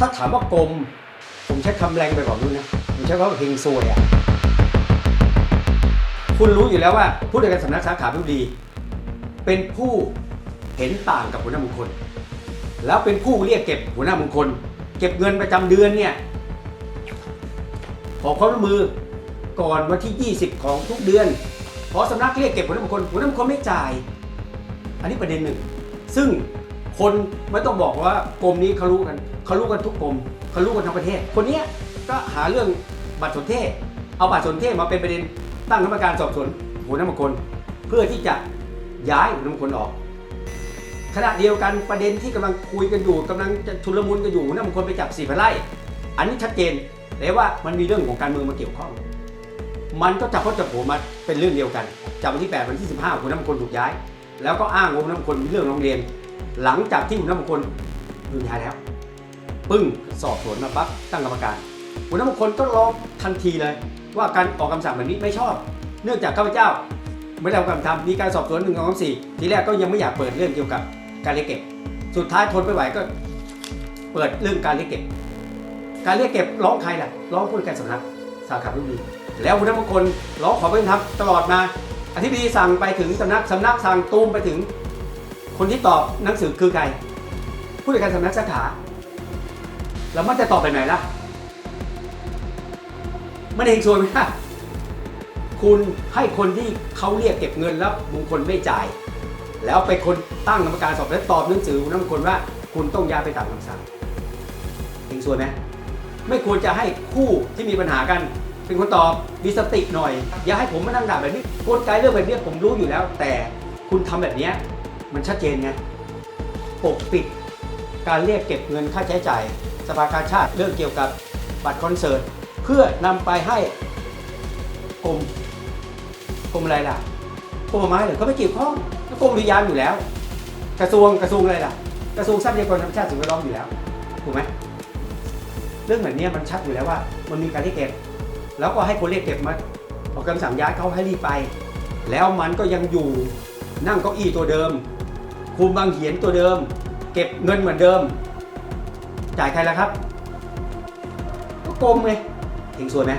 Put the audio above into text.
ถ้าถามว่ากรมผมใช้คำแรงไปกว่านู้นนะผมใช้คำว่าเฮงซวยอะคุณรู้อยู่แล้วว่าผู้ในการสำนักสาขาผู้ดี เป็นผู้เห็นต่างกับหัวหน้ามงคล แล้วเป็นผู้เรียกเก็บหัวหน้ามงคล เก็บเงินประจำเดือนเนี่ยขอความร่วมมือก่อนวันที่ 20 ของทุกเดือนพอสำนักเรียกเก็บหัวหน้ามงคลหัวหน้ามงคลไม่จ่าย อันนี้ประเด็นหนึ่ง ซึ่ง คนไม่ต้องบอกว่ากรมนี้เขารู้กันเขารู้กันทุกกรมเขารู้กันทั้งประเทศ คนเนี้ยก็หาเรื่องบัตรสนเทศ เอาบัตรสนเทศมาเป็นประเด็นตั้งกรรมการสอบสวนหัวหน้ามงคลเพื่อที่จะย้ายหัวหน้ามงคลออกขณะเดียวกันประเด็นที่กำลังคุยกันอยู่กำลังจะชุลมุนกันอยู่หัวหน้ามงคลไปจับสี่พันไร่อันนี้ชัดเจนเลยว่ามันมีเรื่องของการเมืองมาเกี่ยวข้อง มันก็จับพดจับโผมาเป็นเรื่องเดียวกันจากวันที่8วันที่ 15หัวหน้ามงคลถูกย้าย แล้วก็อ้างว่าหัวหน้ามงคลมีเรื่องโรงเรียน หลังจากที่หัวหน้ามงคลโดนย้ายแล้ว ปึ้งสอบสวนมาปั๊บตั้งกรรมการหัวหน้ามงคลก็ร้องทันทีเลย ว่าการออกคำสั่งแบบนี้ไม่ชอบ เนื่องจากข้าพเจ้า ไม่ได้ทำการทำมีการสอบสวนหนึ่งสองสี่ทีแรกก็ยังไม่อยากเปิดเรื่องเกี่ยวกับการเรียกเก็บ สุดท้ายทนไม่ไหวก็ เปิดเรื่องการเรียกเก็บ การเรียกเก็บร้องใครล่ะร้องผู้การสำนักสาขาผู้ดีแล้วหัวหน้ามงคลร้องขอเป็นธรรมตลอดมาอธิบดีสั่งไปถึงสำนักสำนักสั่งตูมไปถึง คนที่ตอบหนังสือคือใคร ผู้จัดการสำนักสาขาแล้วมันจะตอบไปไหนล่ะ มันเองซวยไหมล่ะคุณให้คนที่เขาเรียกเก็บเงินแล้วมงคลไม่จ่าย แล้วไปคนตั้งกรรมการสอบและตอบหนังสือหัวหน้งคลว่าคุณต้องย้ายไปตามคำสั่งเองซวยไหมไม่ควรจะให้คู่ที่มีปัญหากัน เป็นคนตอบมีสติหน่อย อย่าให้ผมมานั่งด่าแบบนี้กลไกเรื่องแบบนี้ผมรู้อยู่แล้ว แต่คุณทำแบบเนี้ย มันชัดเจนไงปกปิดการเรียกเก็บเงินค่าใช้จ่ายสภากาชาติเรื่องเกี่ยวกับบัตรคอนเสิร์ต เพื่อนำไปให้กรมกรมอะไรล่ะกรมป่าไม้เหรือเขาไม่เกี่ยวข้องก็กรมวิญญาณอยู่แล้ว กระทรวงกระทรวงอะไรล่ะ กระทรวงทรัพยากรธรรมชาติสิ่งแวดล้อมอยู่แล้วถูกไหมเรื่องแบบนี้มันชัดอยู่แล้วว่า มันมีการเรียกเก็บ แล้วก็ให้คนเรียกเก็บมาออกคำสั่งย้ายเขาให้รีบไป แล้วมันก็ยังอยู่นั่งเก้าอี้ตัวเดิม คุมบางเหียนตัวเดิม เก็บเงินเหมือนเดิม จ่ายใครล่ะครับ ก็กรมไงเห็นสวยไหม